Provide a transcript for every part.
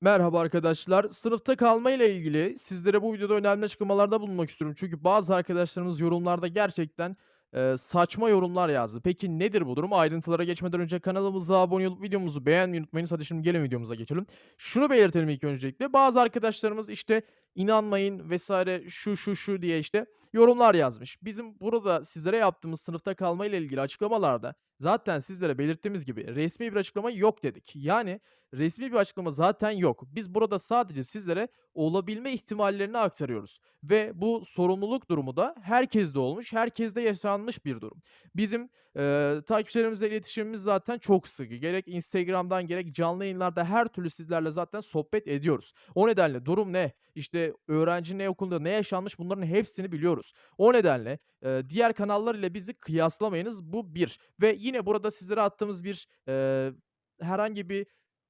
Merhaba arkadaşlar. Sınıfta kalma ile ilgili sizlere bu videoda önemli açıklamalarda bulunmak istiyorum. Çünkü bazı arkadaşlarımız yorumlarda gerçekten, eee, saçma yorumlar yazdı. Peki nedir bu durum? Ayrıntılara geçmeden önce kanalımıza abone olup videomuzu beğenmeyi unutmayınız. Hadi şimdi gelin videomuza geçelim. Şunu belirtelim ilk öncelikle. Bazı arkadaşlarımız, işte, inanmayın vs. şu, şu, şu diye, işte, yorumlar yazmış. Bizim burada sizlere yaptığımız sınıfta kalma ile ilgili açıklamalarda zaten sizlere belirttiğimiz gibi resmi bir açıklama yok dedik. Yani resmi bir açıklama zaten yok. Biz burada sadece sizlere olabilme ihtimallerini aktarıyoruz ve bu sorumluluk durumu da herkeste olmuş, herkeste yaşanmış bir durum. Bizim, eee, takipçilerimizle iletişimimiz zaten çok sıkı. Gerek Instagram'dan gerek canlı yayınlarda her türlü sizlerle zaten sohbet ediyoruz. O nedenle durum ne, işte, öğrenci ne okulda ne yaşanmış bunların hepsini biliyoruz. O nedenle, eee, diğer kanallar ile bizi kıyaslamayınız. Bu bir ve yine burada sizlere attığımız bir, eee, herhangi bir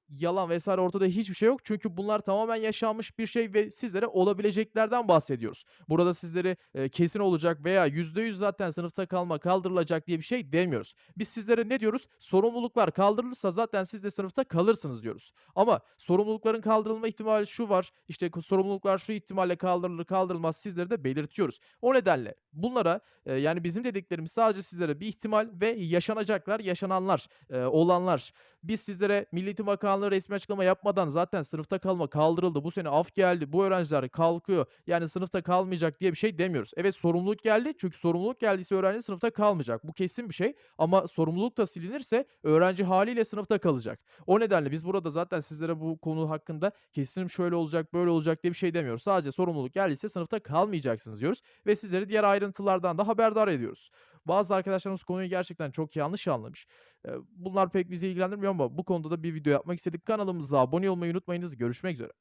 yalan vs. ortada hiçbir şey yok. Çünkü bunlar tamamen yaşanmış bir şey ve sizlere olabileceklerden bahsediyoruz. Burada sizlere, eee, kesin olacak veya %100 zaten sınıfta kalma kaldırılacak diye bir şey demiyoruz. Biz sizlere ne diyoruz? Sorumluluklar kaldırılırsa zaten siz de sınıfta kalırsınız diyoruz. Ama sorumlulukların kaldırılma ihtimali şu var, işte, sorumluluklar şu ihtimalle kaldırılır, kaldırılmaz sizlere de belirtiyoruz. O nedenle bunlara, eee, yani bizim dediklerimiz sadece sizlere bir ihtimal ve yaşanacaklar, yaşananlar, eee, olanlar. Biz sizlere Milli Eğitim Bakanlığı resmi açıklama yapmadan zaten sınıfta kalma kaldırıldı, bu sene af geldi, bu öğrenciler kalkıyor, yani sınıfta kalmayacak diye bir şey demiyoruz. Evet, sorumluluk geldi çünkü sorumluluk geldiyse öğrenci sınıfta kalmayacak. Bu kesin bir şey ama sorumluluk da silinirse öğrenci hâliyle sınıfta kalacak. O nedenle biz burada zaten sizlere bu konu hakkında kesin şöyle olacak, böyle olacak diye bir şey demiyoruz. Sadece sorumluluk geldiyse sınıfta kalmayacaksınız diyoruz ve sizleri diğer ayrıntılardan da haberdar ediyoruz. Bazı arkadaşlarımız konuyu gerçekten çok yanlış anlamış. Bunlar pek bizi ilgilendirmiyor ama bu konuda da bir video yapmak istedik. Kanalımıza abone olmayı unutmayınız. Görüşmek üzere.